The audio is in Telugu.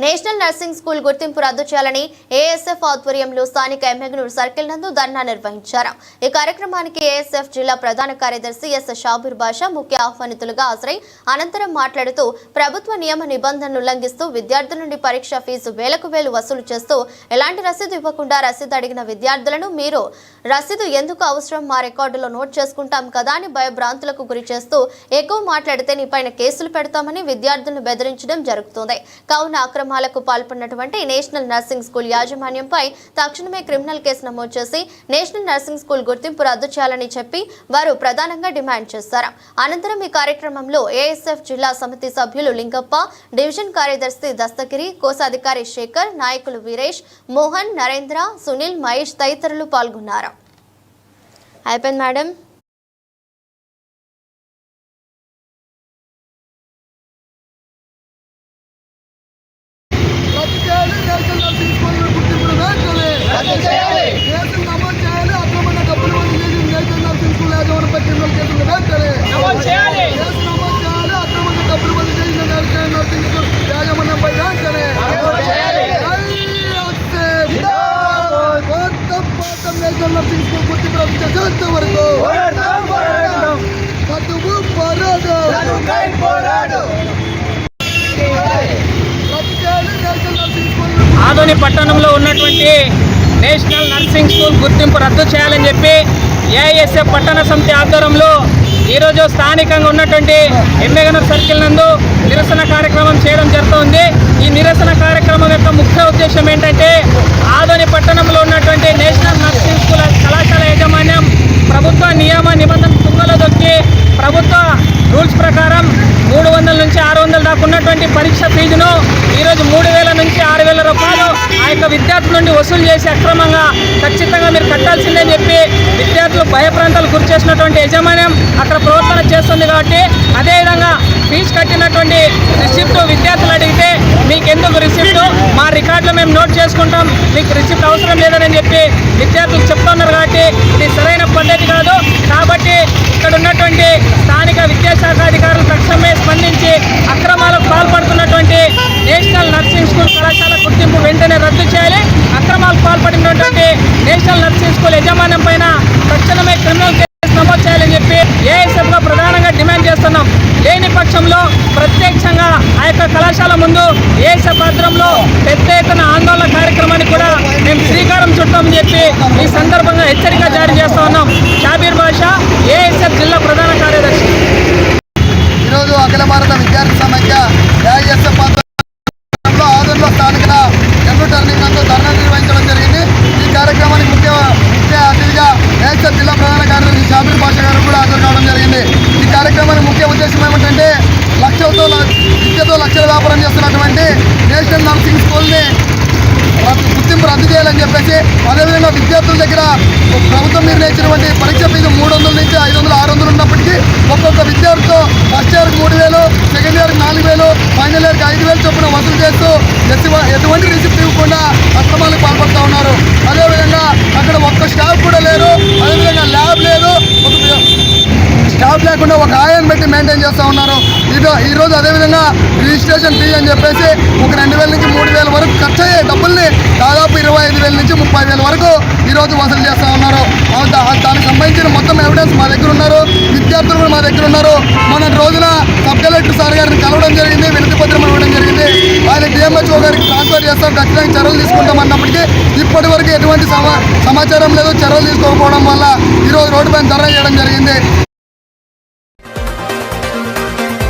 నేషనల్ నర్సింగ్ స్కూల్ గుర్తింపు రద్దు చేయాలని ఏఎస్ఎఫ్ ఆధ్వర్యంలో స్థానిక ఎమ్మెగనూరు సర్కిల్ నందు ధర్నా నిర్వహించారు. ఈ కార్యక్రమానికి ఏఎస్ఎఫ్ జిల్లా ప్రధాన కార్యదర్శి ఎస్ షాబీర్ బాషా ముఖ్య ఆహ్వానితులుగా హాజరై అనంతరం మాట్లాడుతూ ప్రభుత్వ నియమ నిబంధనలు ఉల్లంఘిస్తూ విద్యార్థుల నుండి పరీక్ష ఫీజు వేలకు వేలు వసూలు చేస్తూ ఎలాంటి రసీదు ఇవ్వకుండా రసీదు అడిగిన విద్యార్థులను మీరు రసీదు ఎందుకు అవసరం? మా రికార్డులో నోట్ చేసుకుంటాం కదా అని భయభ్రాంతులకు గురి చేస్తూ ఎక్కువ మాట్లాడితే నీపైన కేసులు పెడతామని విద్యార్థులను బెదిరించడం జరుగుతుంది. కావున కార్యక్రమాలకు పాల్పడినటువంటి నేషనల్ నర్సింగ్ స్కూల్ యాజమాన్యంపై తక్షణమే క్రిమినల్ కేసు నమోదు చేసి నేషనల్ నర్సింగ్ స్కూల్ గుర్తింపు రద్దు చేయాలని చెప్పి వారు ప్రధానంగా డిమాండ్ చేశారు. అనంతరం ఈ కార్యక్రమంలో ఏఎస్ఎఫ్ జిల్లా సమితి సభ్యులు లింగప్ప డివిజన్ కార్యదర్శి దస్తగిరి కోశాధికారి శేఖర్ నాయకులు వీరేష్ మోహన్ నరేంద్ర సునీల్ మహేష్ తదితరులు పాల్గొన్నారు. అయిపోయింది మేడం రద్దు చేయాలి నేషనల్ నర్సింగ్ స్కూల్ గుర్తింపును వెంటనే కేసులు నమోదు చేయాలి అక్రమంగా డబ్బులు వసూలు చేసి నేషనల్ నర్సింగ్ స్కూల్ యాజమాన్యంపై క్రిమినల్ కేసులు వెంటనే కేసు నమోదు చేయాలి అక్రమంగా డబ్బులు వసూలు చేసిన నేషనల్ నర్సింగ్ స్కూల్ యాజమాన్యంపై వెంటనే ఐఎస్ఎఫ్ మొత్తం మొత్తం నేషనల్ నర్సింగ్ స్కూల్ చేసేంత వరకు చదువు పోరాడు ఆదోని పట్టణంలో ఉన్నటువంటి నేషనల్ నర్సింగ్ స్కూల్ గుర్తింపు రద్దు చేయాలని చెప్పి ఏఐఎస్ఎఫ్ పట్టణ సమితి ఆధ్వర్యంలో ఈరోజు స్థానికంగా ఉన్నటువంటి ఎమ్మెగనూర్ సర్కిల్ నందు నిరసన కార్యక్రమం చేయడం జరుగుతుంది. ఈ నిరసన కార్యక్రమం యొక్క ముఖ్య ఉద్దేశం ఏంటంటే ఆదోని పట్టణంలో ఉన్నటువంటి నేషనల్ నర్సింగ్ స్కూల్ కళాశాల యాజమాన్యం ప్రభుత్వ నియమ నిబంధన తుంగలో దొక్కి ప్రభుత్వ రూల్స్ ప్రకారం మూడు వందల నుంచి ఆరు వందల దాకా ఉన్నటువంటి పరీక్ష ఫీజును ఈరోజు మూడు వేల నుంచి ఆరు వేల రూపాయలు ఆ యొక్క విద్యార్థుల నుండి వసూలు చేసి అక్రమంగా ఖచ్చితంగా మీరు కట్టాల్సిందే చెప్పి విద్యార్థులు భయప్రాంతాలు గురి చేసినటువంటి యజమాన్యం అక్కడ ప్రవర్తన చేస్తుంది కాబట్టి అదేవిధంగా ఫీజు కట్టినటువంటి రిసిప్ట్ విద్యార్థులు అడిగితే మీకు ఎందుకు రిసిప్ట్? మా రికార్డులో మేము నోట్ చేసుకుంటాం మీకు రిసిప్ట్ అవసరం లేదని చెప్పి విద్యార్థులు చెప్తున్నారు కాబట్టి ఇది సరైన పద్ధతి కాదు కాబట్టి ఇక్కడ ఉన్నటువంటి స్థానిక విద్యాశాఖ అధికారులు తక్షణమే స్పందించి అక్రమాలకు పాల్పడుతున్నటువంటి నేషనల్ నర్సింగ్ స్కూల్ కళాశాల గుర్తింపు వెంటనే రద్దు చేయాలి అక్రమాలకు పాల్పడినటువంటి నేషనల్ నర్సింగ్ స్కూల్ యజమాన్యం పైన తక్షణమే క్రిమినల్ కేసు నమోదు చేయాలని చెప్పి ఏఎస్ఎఫ్ ప్రధానంగా డిమాండ్ చేస్తున్నాం. లేని పక్షంలో ప్రత్యక్షంగా ఆ యొక్క కళాశాల ముందు ఏఎస్ఎఫ్ ఆధ్వర్యంలో పెద్ద ఎత్తున ఆందోళన కార్యక్రమాన్ని కూడా మేము శ్రీకారం చుట్టామని చెప్పి ఈ సందర్భంగా హెచ్చరిక జారీ చేస్తూ ఉన్నాం. షాబీర్ బాషా ఏఎస్ఎఫ్ జిల్లా ప్రధాన కార్యదర్శి. ఈరోజు అఖిల భారత విద్యార్థి సమైక్య ఏఐఎస్ఎఫ్ ఆధ్వర్యంలో ఆదరణలో స్థానిక ఎన్నో టర్నింగ్ నందు ధర్నా నిర్వహించడం జరిగింది ఈ కార్యక్రమానికి ముఖ్య ముఖ్య అతిథిగా ఏఎస్ఎఫ్ జిల్లా ప్రధాన కార్యదర్శి షాబీర్ భాష గారు కూడా హాజరు కావడం జరిగింది ఈ కార్యక్రమానికి ముఖ్య ఉద్దేశం ఏమిటంటే లక్షలతో విద్యతో లక్షల వ్యాపారం చేస్తున్నటువంటి నేషనల్ నర్సింగ్ స్కూల్ని రద్దు- గుర్తింపు చెప్పేసి అదేవిధంగా విద్యార్థుల దగ్గర ప్రభుత్వం నిర్ణయించినటువంటి పరీక్ష ఫీజు మూడు వందల నుంచి ఐదు వందలు ఆరు వందలు ఉన్నప్పటికీ ఒక్కొక్క విద్యార్థితో ఫస్ట్ ఇయర్కి మూడు వేలు సెకండ్ ఇయర్కి నాలుగు వేలు ఫైనల్ ఇయర్కి ఐదు వేలు చొప్పున వసూలు చేస్తూ ఎటువంటి రిసిప్ట్ ఇవ్వకుండా అక్రమాలకు పాల్పడుతూ ఉన్నారు అదేవిధంగా అక్కడ ఒక్క స్టాఫ్ కూడా లేరు అదేవిధంగా ల్యాబ్ లేదు ఒక స్టాఫ్ లేకుండా ఒక ఆయాన్ని పెట్టి చేస్తూ ఉన్నారు? ఇదో ఈరోజు అదేవిధంగా రిజిస్ట్రేషన్ ఫీ అని చెప్పేసి ఒక రెండు వేల నుంచి మూడు వేల వరకు ఖర్చు అయ్యే డబ్బుల్ని దాదాపు ఇరవై ఐదు వేల నుంచి ముప్పై వేల వరకు ఈరోజు వసూలు చేస్తూ ఉన్నారు. దానికి సంబంధించిన మొత్తం ఎవిడెన్స్ మా దగ్గర ఉన్నారు. విద్యార్థులు కూడా మా దగ్గర ఉన్నారు. మన రోజున సబ్ కలెక్టర్ సార్ గారిని కలవడం జరిగింది వినతి పత్రం ఇవ్వడం జరిగింది. ఆయన డిఎంహెచ్ఓ గారికి ట్రాన్స్ఫర్ చేస్తాం ఖచ్చితంగా చర్యలు తీసుకుంటాం అన్నప్పటికీ ఇప్పటి వరకు ఎటువంటి సమాచారం లేదు. చర్యలు తీసుకోకపోవడం వల్ల ఈరోజు రోడ్డు పైన ధర చేయడం జరిగింది.